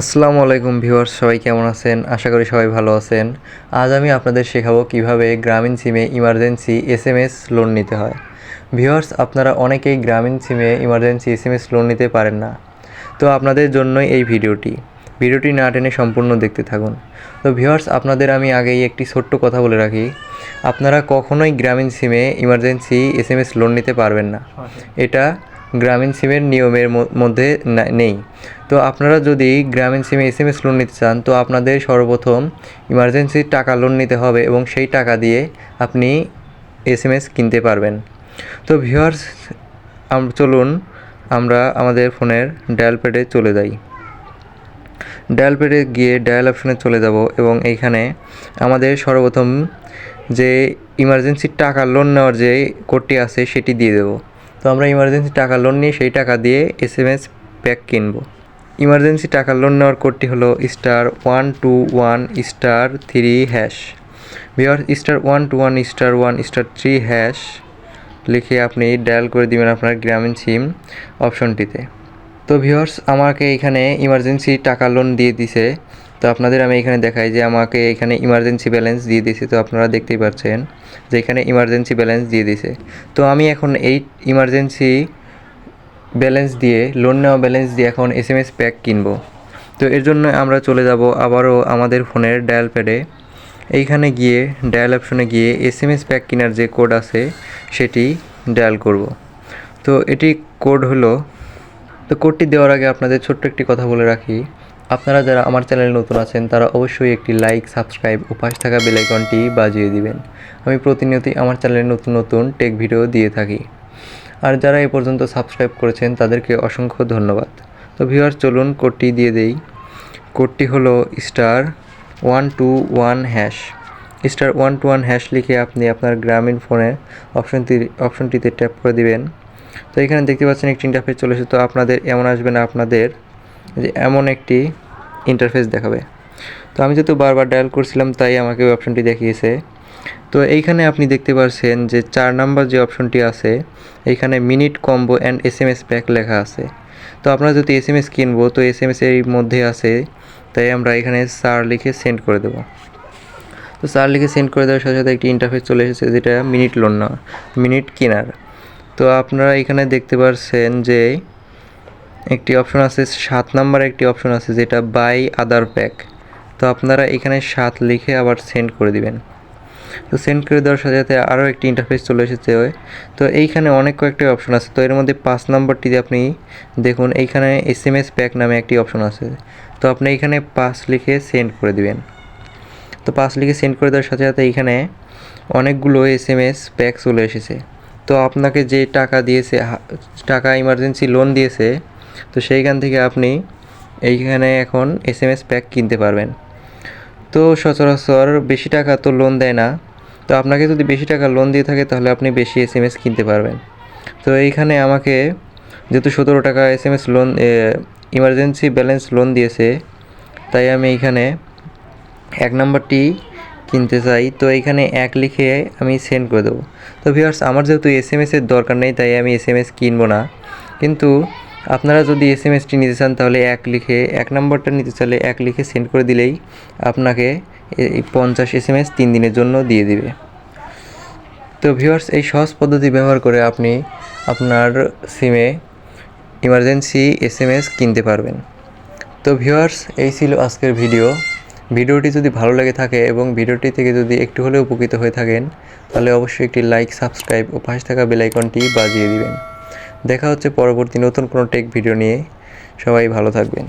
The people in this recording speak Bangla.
আসসালামু আলাইকুম ভিউয়ার্স, সবাই কেমন আছেন? আশা করি সবাই ভালো আছেন। আজ আমি আপনাদের শেখাবো কীভাবে গ্রামীণ সিমে emergency S M S loan নিতে হয়। ভিউয়ার্স, আপনারা অনেকেই গ্রামীণ সিমে emergency S M S loan নিতে পারেন না। তো আপনাদের জন্যই এই ভিডিওটি। ভিডিওটি না টেনে সম্পূর্ণ দেখতে থাকুন। তো ভিউয়ার্স, আপনাদের আমি আগেই একটি ছোট্ট কথা বলে রাখি। আপনারা কখনোই গ্রামীণ সিমে emergency S M S loan নিতে পারবেন না। এটা গ্রামীণ সিমের নিয়মের মধ্যে নেই। তো আপনারা যদি গ্রামীণ সিমে এস এম এস লোন নিতে চান, তো আপনাদের সর্বপ্রথম ইমার্জেন্সি টাকা লোন নিতে হবে এবং সেই টাকা দিয়ে আপনি এস এম এস কিনতে পারবেন। তো ভিউয়ার্স চলুন আমরা আমাদের ফোনের ডায়াল প্যাডে চলে যাই। ডায়াল প্যাডে গিয়ে ডায়াল অপশনে চলে যাব এবং এইখানে আমাদের সর্বপ্রথম যে ইমার্জেন্সি টাকা লোন নেওয়ার যে কোডটি আছে, সেটি দিয়ে দেবো। তো আমরা ইমার্জেন্সি টাকা লোন নিয়ে সেই টাকা দিয়ে এস এম এস প্যাক কিনবো। ইমার্জেন্সি টাকা লোন নেওয়ার কোডটি হলো star one two one star three hash Bihar star one two one star one star three hash লিখে আপনি ডায়াল করে দিবেন আপনার গ্রামীণ সিম অপশনটিতে তো ভিউয়ার্স আমাকে এখানে ইমার্জেন্সি টাকা লোন দিয়ে দিছে। তো আপনাদের আমি এখানে দেখাই যে আমাকে এখানে ইমার্জেন্সি ব্যালেন্স দিয়ে দিয়েছে, তো আপনারা দেখতেই পাচ্ছেন যে এখানে ইমার্জেন্সি ব্যালেন্স দিয়ে দিছে তো আমি এখন এই ইমার্জেন্সি ব্যালেন্স দিয়ে লোন নেওয়া ব্যালেন্স দিয়ে এখন এস এম এস প্যাক কিনবো। তো এর জন্য আমরা চলে যাব আবারও আমাদের ফোনের ডায়াল প্যাডে এইখানে গিয়ে ডায়াল অপশনে গিয়ে এস এম এস প্যাক কেনার যে কোড আছে, সেটি ডায়াল করব। তো এটি কোড হলো, তো কোডটি দেওয়ার আগে আপনাদের ছোট্ট একটি কথা বলে রাখি আপনারা যারা আমার চ্যানেলে নতুন আছেন, তারা অবশ্যই একটি লাইক সাবস্ক্রাইব ও পাশে থাকা বেল আইকনটি বাজিয়ে দিবেন। আমি প্রতিনিয়তই আমার চ্যানেলে নতুন নতুন টেক ভিডিও দিয়ে থাকি। আর যারা এ পর্যন্ত সাবস্ক্রাইব করেছেন, তাদেরকে অসংখ্য ধন্যবাদ। তো ভিউয়ার চলুন কোডটি দিয়ে দেই। কোডটি হলো star one two one hash star one two one hash লিখে আপনি আপনার গ্রামীণ ফোনে অপশনটি অপশনটিতে ট্যাপ করে দিবেন। তো এখানে দেখতে পাচ্ছেন, একটি ইন্টারফেস চলে এসেছে। তো আপনাদের, এমন আসবে না আপনাদের যে এমন একটি ইন্টারফেস দেখাবে। তো আমি যেহেতু বারবার ডায়াল করছিলাম, তাই আমাকে ওই অপশনটি দেখিয়েছে। তো এইখানে আপনি দেখতে পাচ্ছেন যে চার নাম্বার যে অপশনটি আছে, এইখানে minute combo and S M S pack লেখা আছে। তো আপনারা যদি এস এম এস কিনবো, তো এস এম এস এর মধ্যে আছে, তাই আমরা এখানে সার লিখে সেন্ড করে দেবো। তো সার লিখে সেন্ড করে দেওয়ার সাথে সাথে একটি ইন্টারফেস চলে এসেছে, যেটা মিনিট লোন নেওয়া মিনিট কেনার। তো আপনারা এখানে দেখতে পাচ্ছেন যে একটি অপশন আছে, সাত নাম্বার একটি অপশন আছে, যেটা বাই আদার প্যাক তো আপনারা এখানে সাত লিখে আবার সেন্ড করে দিবেন। তো সেন্ড করে দেওয়ার সাথে সাথে আরও একটি ইন্টারফেস চলে এসেছে তো এইখানে অনেক কয়েকটি অপশন আছে। তো এর মধ্যে পাঁচ নাম্বারটিতে আপনি দেখুন, এইখানে এস এম এস প্যাক নামে একটি অপশন আছে। তো আপনি এখানে পাঁচ লিখে সেন্ড করে দিবেন। তো পাঁচ লিখে সেন্ড করে দেওয়ার সাথে সাথে এইখানে অনেকগুলো এস এম এস প্যাক চলে এসেছে। তো আপনাকে যে টাকা দিয়েছে টাকা ইমার্জেন্সি লোন দিয়েছে তো সেইখান থেকে আপনি এইখানে এখন এস এম এস প্যাক কিনতে পারবেন। তো সচরাচর বেশি টাকা তো লোন দেয় না। তো আপনাকে যদি বেশি টাকা লোন দিয়ে থাকে, তাহলে আপনি বেশি এস এম এস কিনতে পারবেন। তো এইখানে আমাকে যেহেতু সতেরো টাকা S M S loan emergency balance loan দিয়েছে, তাই আমি এইখানে এক নম্বরটি কিনতে চাই। তো এইখানে এক লিখে আমি সেন্ড করে দেবো। তো ভিউয়ার্স আমার যেহেতু এস এম এসের দরকার নেই, তাই আমি এস এম এস কিনবো না। কিন্তু আপনারা যদি এস এম এসটি নিতে চান, তাহলে এক লিখে, এক নম্বরটা নিতে চাইলে এক লিখে সেন্ড করে দিলেই আপনাকে এই পঞ্চাশ এস এম এস তিন দিনের জন্য দিয়ে দিবে। তো ভিউয়ার্স এই সহজ পদ্ধতি ব্যবহার করে আপনি আপনার সিমে ইমার্জেন্সি এস এম এস কিনতে পারবেন। তো ভিউয়ার্স এই ছিল আজকের ভিডিও ভিডিওটি যদি ভালো লেগে থাকে এবং ভিডিওটি থেকে যদি একটু হলেও উপকৃত হয়ে থাকেন, তাহলে অবশ্যই একটি লাইক সাবস্ক্রাইব ও পাশে থাকা বেলাইকনটি বাজিয়ে দিবেন। দেখা হচ্ছে পরবর্তী নতুন কোনো টেক ভিডিও নিয়ে। সবাই ভালো থাকবেন।